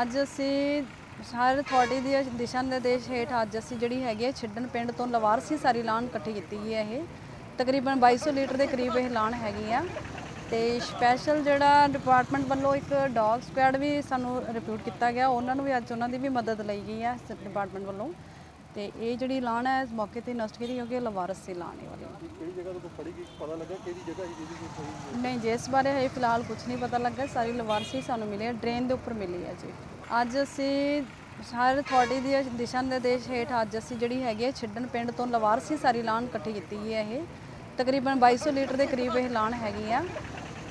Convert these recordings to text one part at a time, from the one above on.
ਅੱਜ ਅਸੀਂ ਹਰ ਅਥਾਰਟੀ ਦੀ ਦਿਸ਼ਾ ਨਿਰਦੇਸ਼ ਹੇਠ ਅੱਜ ਅਸੀਂ ਜਿਹੜੀ ਹੈਗੀ ਹੈ ਛਿੱਡਣ ਪਿੰਡ ਤੋਂ ਲਵਾਰਸੀ ਸਾਰੀ ਲਾਣ ਇਕੱਠੀ ਕੀਤੀ ਗਈ ਹੈ ਇਹ। ਤਕਰੀਬਨ 2200 ਲੀਟਰ ਦੇ ਕਰੀਬ ਇਹ ਲਾਣ ਹੈਗੀ ਆ। ਤੇ ਸਪੈਸ਼ਲ ਜਿਹੜਾ ਡਿਪਾਰਟਮੈਂਟ ਵੱਲੋਂ ਇੱਕ ਡੌਗ ਸਕੁਐਡ ਵੀ ਸਾਨੂੰ ਰਿਪੋਰਟ ਕੀਤਾ ਗਿਆ। ਉਹਨਾਂ ਨੂੰ ਵੀ ਅੱਜ ਉਹਨਾਂ ਦੀ ਵੀ ਮਦਦ ਲਈ ਗਈ ਹੈ ਡਿਪਾਰਟਮੈਂਟ ਵੱਲੋਂ। ਤੇ ਇਹ ਜਿਹੜੀ ਲਾਣ ਹੈ, ਇਸ ਮੌਕੇ ਤੇ ਨਸ਼ਟ ਕੀਤੀ ਕਿਉਂਕਿ ਇਹ ਲਵਾਰਸ ਸੀ ਲਾਣ ਇਹ ਵਾਲੀ। ਤੋਂ ਫੜੀ ਗਈ, ਪਤਾ ਲੱਗਾ ਕਿਹੜੀ ਜਗ੍ਹਾ ਸੀ ਜਿਹਦੀ ਕੋਈ ਨਹੀਂ ਜੀ, ਇਸ ਬਾਰੇ ਹਜੇ ਫਿਲਹਾਲ ਕੁਝ ਨਹੀਂ ਪਤਾ ਲੱਗਾ, ਸਾਰੀ ਲਵਾਰਸੀ ਸਾਨੂੰ ਮਿਲੀ ਹੈ ਡਰੇਨ ਦੇ ਉੱਪਰ ਮਿਲੀ ਹੈ ਜੀ। ਅੱਜ ਅਸੀਂ ਹਰ ਅਥਾਰਟੀ ਦੀ ਦਿਸ਼ਾ ਨਿਰਦੇਸ਼ ਹੇਠ ਅੱਜ ਅਸੀਂ ਜਿਹੜੀ ਹੈਗੀ ਹੈ ਛਿੱਡਣ ਪਿੰਡ ਤੋਂ ਲਵਾਰਸੀ ਸਾਰੀ ਲਾਣ ਇਕੱਠੀ ਕੀਤੀ ਗਈ ਹੈ ਇਹ। ਤਕਰੀਬਨ 2200 ਲੀਟਰ ਦੇ ਕਰੀਬ ਇਹ ਲਾਣ ਹੈਗੀ ਆ।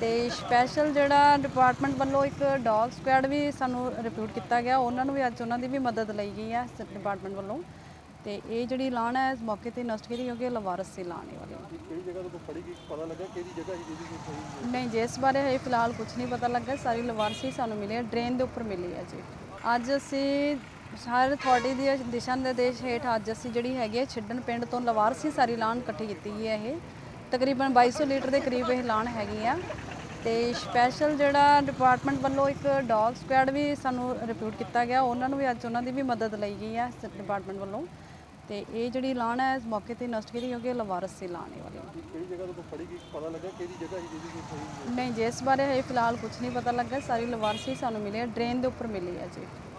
ਤੇ ਸਪੈਸ਼ਲ ਜਿਹੜਾ ਡਿਪਾਰਟਮੈਂਟ ਵੱਲੋਂ ਇੱਕ ਡੌਗ ਸਕੁਐਡ ਵੀ ਸਾਨੂੰ ਰਿਪੋਰਟ ਕੀਤਾ ਗਿਆ, ਉਹਨਾਂ ਨੂੰ ਵੀ ਅੱਜ ਉਹਨਾਂ ਦੀ ਵੀ ਮਦਦ ਲਈ ਗਈ ਹੈ ਡਿਪਾਰਟਮੈਂਟ ਵੱਲੋਂ। ਤੇ ਇਹ ਜਿਹੜੀ ਲਾਣ ਹੈ ਇਸ ਮੌਕੇ ਤੇ ਨਸ਼ਟ ਕੀਤੀ ਕਿਉਂਕਿ ਇਹ ਲਵਾਰਸ ਸੀ ਲਾਣ ਵਾਲੀ। ਕਿਹੜੀ ਜਗ੍ਹਾ ਤੋਂ ਫੜੀ ਗਈ ਪਤਾ ਲੱਗਾ ਕਿਹੜੀ ਜਗ੍ਹਾ ਸੀ ਜਿਹਦੀ ਕੋਈ ਸਹੀ ਨਹੀਂ ਜੀ ਇਸ ਬਾਰੇ ਹਜੇ ਫਿਲਹਾਲ ਕੁਝ ਨਹੀਂ ਪਤਾ ਲੱਗਾ ਸਾਰੀ ਲਵਾਰਸੀ ਸਾਨੂੰ ਮਿਲੀ ਹੈ ਡਰੇਨ ਦੇ ਉੱਪਰ ਮਿਲੀ ਹੈ ਜੀ। ਅੱਜ ਅਸੀਂ ਹਰ ਅਥਾਰਟੀ ਦੀ ਦਿਸ਼ਾ ਨਿਰਦੇਸ਼ ਹੇਠ ਅੱਜ ਅਸੀਂ ਜਿਹੜੀ ਹੈਗੀ ਹੈ ਛਿੱਡਣ ਪਿੰਡ ਤੋਂ ਲਵਾਰਸੀ ਸਾਰੀ ਲਾਣ ਇਕੱਠੀ ਕੀਤੀ ਗਈ ਹੈ ਇਹ। ਤਕਰੀਬਨ 2200 ਲੀਟਰ ਦੇ ਕਰੀਬ ਇਹ ਲਾਣ ਹੈਗੀ ਆ। ਤੇ ਸਪੈਸ਼ਲ ਜਿਹੜਾ ਡਿਪਾਰਟਮੈਂਟ ਵੱਲੋਂ ਇੱਕ ਡੌਗ ਸਕੁਐਡ ਵੀ ਸਾਨੂੰ ਰਿਪੋਰਟ ਕੀਤਾ ਗਿਆ ਉਹਨਾਂ ਨੂੰ ਵੀ ਅੱਜ ਉਹਨਾਂ ਦੀ ਵੀ ਮਦਦ ਲਈ ਗਈ ਹੈ ਡਿਪਾਰਟਮੈਂਟ ਵੱਲੋਂ। ਤੇ ਇਹ ਜਿਹੜੀ ਲਾਣ ਹੈ ਇਸ ਮੌਕੇ ਤੇ ਨਸ਼ਟ ਕੀਤੀ ਕਿਉਂਕਿ ਇਹ ਲਵਾਰਸ ਸੀ ਲਾਣ ਵਾਲੀ। ਕਿਹੜੀ ਜਗ੍ਹਾ ਤੋਂ ਫੜੀ ਗਈ? ਪਤਾ ਲੱਗਾ ਕਿਹੜੀ ਜਗ੍ਹਾ ਸੀ ਜਿਹਦੀ ਕੋਈ ਨਹੀਂ ਜੀ ਇਸ ਬਾਰੇ ਹਜੇ ਫਿਲਹਾਲ ਕੁਝ ਨਹੀਂ ਪਤਾ ਲੱਗਾ। ਸਾਰੀ ਲਵਾਰਸੀ ਸਾਨੂੰ ਮਿਲੀ ਹੈ ਡਰੇਨ ਦੇ ਉੱਪਰ ਮਿਲੀ ਹੈ ਜੀ।